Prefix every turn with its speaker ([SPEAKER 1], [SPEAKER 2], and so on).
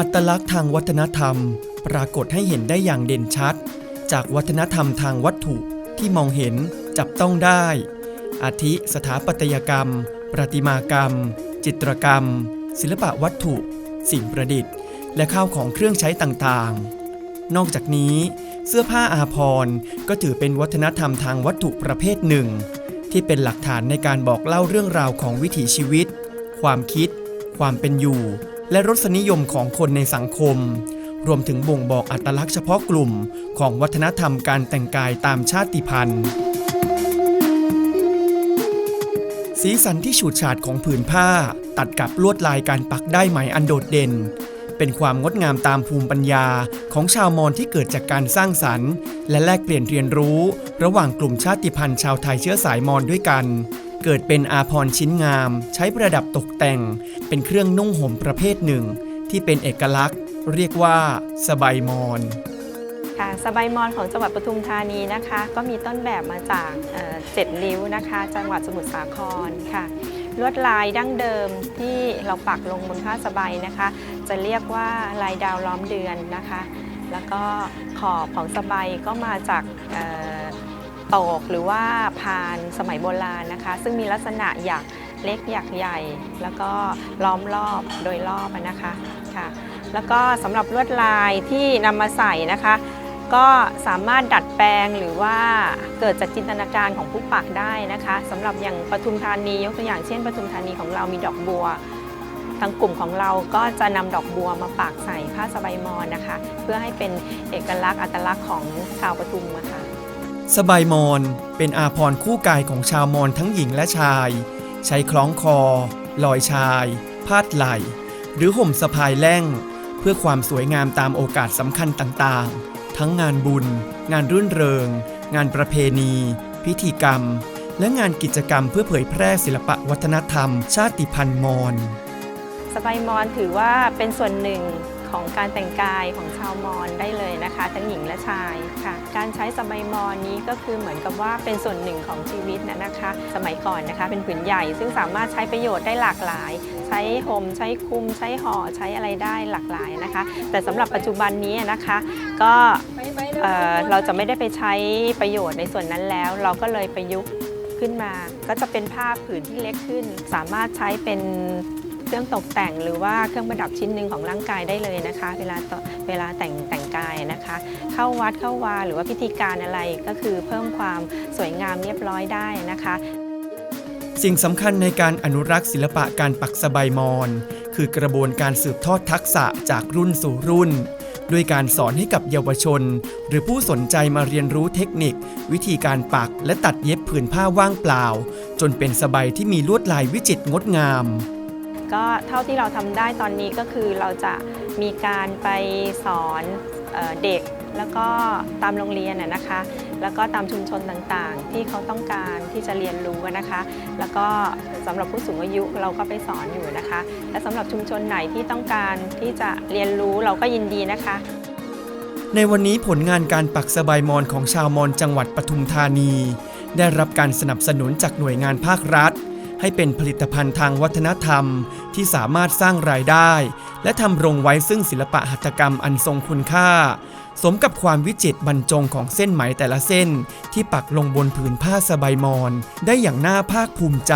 [SPEAKER 1] อัตลักษณ์ทางวัฒนธรรม ปรากฏให้เห็นได้อย่างเด่นชัด จากวัฒนธรรมทางวัตถุที่มองเห็นจับต้องได้ อาทิสถาปัตยกรรม ประติมากรรม จิตรกรรม ศิลปะวัตถุ สิ่งประดิษฐ์ และข้าวของเครื่องใช้ต่างๆ นอกจากนี้ เสื้อผ้าอาภรณ์ก็ถือเป็นวัฒนธรรมทางวัตถุประเภทหนึ่ง ที่เป็นหลักฐานในการบอกเล่าเรื่องราวของวิถีชีวิต ความคิด ความเป็นอยู่ และรสนิยมของคนในสังคม รวมถึงบ่งบอกอัตลักษณ์เฉพาะกลุ่มของวัฒนธรรมการแต่งกายตามชาติพันธุ์ สีสันที่ฉูดฉาดของผืนผ้า ตัดกับลวดลายการปักได้ไหมอันโดดเด่น เป็นความงดงามตามภูมิปัญญาของชาวมอญที่เกิดจากการสร้างสรรค์ และแลกเปลี่ยนเรียนรู้ ระหว่างกลุ่มชาติพันธุ์ชาวไทยเชื้อสายมอญด้วยกัน เกิดเป็นอาภรชิ้นงาม ใช้ประดับตกแต่ง เป็นเครื่องนุ่งห่มประเภทหนึ่ง ที่เป็นเอกลักษณ์ เรียกว่าสบายมอญ
[SPEAKER 2] ค่ะสบายมอนของจังหวัดปทุมธานีนะคะ ก็มีต้นแบบมาจากเอ่อเจ็ดริ้วนะคะ จังหวัดสมุทรสาครค่ะ ลวดลายดั้งเดิมที่เราปักลงบนผ้าสบายนะคะ จะเรียกว่าลายดาวล้อมเดือนนะคะ แล้วก็ขอบของสบายก็มาจาก เอ่อโตกหรือว่าพานสมัยโบราณนะคะ ซึ่งมีลักษณะหยักเล็กหยักใหญ่ แล้วก็ล้อมรอบโดยรอบนะคะค่ะแล้วก็สำหรับลวดลายที่นำมาใส่นะคะ ก็สามารถดัดแปลงหรือว่าเกิดจากจินตนาการของผู้ปักได้นะคะสำหรับอย่างปทุมธานียกตัวอย่างเช่นปทุมธานีของเรามีดอกบัวทางกลุ่มของเราก็จะนำดอกบัวมาปักใส่ผ้าสบายมอนนะคะ เพื่อให้เป็นเอกลักษณ์อัตลักษณ์ของชาวปทุมนะคะ
[SPEAKER 1] สบายมอนเป็นอาภรณ์คู่กายของชาวมอญทั้งหญิงและชาย ใช้คล้องคอ ลอยชาย พาดไหล่ หรือห่มสะพายแล่ง เพื่อความสวยงามตามโอกาสสำคัญต่างๆ ทั้งงานบุญ งานรื่นเริง งานประเพณี พิธีกรรม และงานกิจกรรมเพื่อเผยแพร่ศิลปะวัฒนธรรม ชาติพันธุ์มอญ
[SPEAKER 2] สบายมอนถือว่าเป็นส่วนหนึ่ง ของการแต่งกายของชาวมอญได้เลยนะคะ ทั้งหญิงและชายค่ะ การใช้สบายมอนนี้ก็คือเหมือนกับว่าเป็นส่วนหนึ่งของชีวิตนะนะคะ สมัยก่อนนะคะ เป็นผืนใหญ่ ซึ่งสามารถใช้ประโยชน์ได้หลากหลาย ใช้ห่มใช้คลุม ใช้ห่อใช้อะไรได้หลากหลายนะคะ แต่สำหรับปัจจุบันนี้นะคะ ก็เอ่อเราจะไม่ได้ไปใช้ประโยชน์ในส่วนนั้นแล้ว เราก็เลยประยุกต์ขึ้นมา ก็จะเป็นผ้าผืนที่เล็กขึ้น สามารถใช้เป็น เครื่องตกแต่งหรือว่าเครื่องประดับชิ้นหนึ่งของร่างกายได้เลยนะคะ เวลาเวลาแต่งแต่งกายนะคะ เข้าวัดเข้าวาหรือว่าพิธีการอะไรก็คือเพิ่มความสวยงามเรียบร้อยได้นะคะ
[SPEAKER 1] สิ่งสำคัญในการอนุรักษ์ศิลปะการปักสบายมอนคือกระบวนการสืบทอดทักษะจากรุ่นสู่รุ่นด้วยการสอนให้กับเยาวชน หรือผู้สนใจมาเรียนรู้เทคนิค วิธีการปักและตัดเย็บผืนผ้าว่างเปล่า จนเป็นสบายที่มีลวดลายวิจิตรงดงาม
[SPEAKER 2] ก็เท่าที่เราทำได้ตอนนี้ก็คือเราจะมีการไปสอนเออเด็ก แล้วก็ตามโรงเรียนนะนะคะ แล้วก็ตามชุมชนต่างๆ ที่เขาต้องการที่จะเรียนรู้นะคะ แล้วก็สำหรับผู้สูงอายุเราก็ไปสอนอยู่นะคะ และสำหรับชุมชนไหนที่ต้องการที่จะเรียนรู้เราก็ยินดีนะคะ
[SPEAKER 1] ในวันนี้ผลงานการปักสบายมอนของชาวมอนจังหวัดปทุมธานี ได้รับการสนับสนุนจากหน่วยงานภาครัฐ ให้เป็นผลิตภัณฑ์ทางวัฒนธรรมที่สามารถสร้างรายได้ และทำรงไว้ซึ่งศิลปะหัตถกรรมอันทรงคุณค่า สมกับความวิจิตรบรรจงของเส้นไหมแต่ละเส้น ที่ปักลงบนผืนผ้าสบายมอนได้อย่างน่าภาคภูมิใจ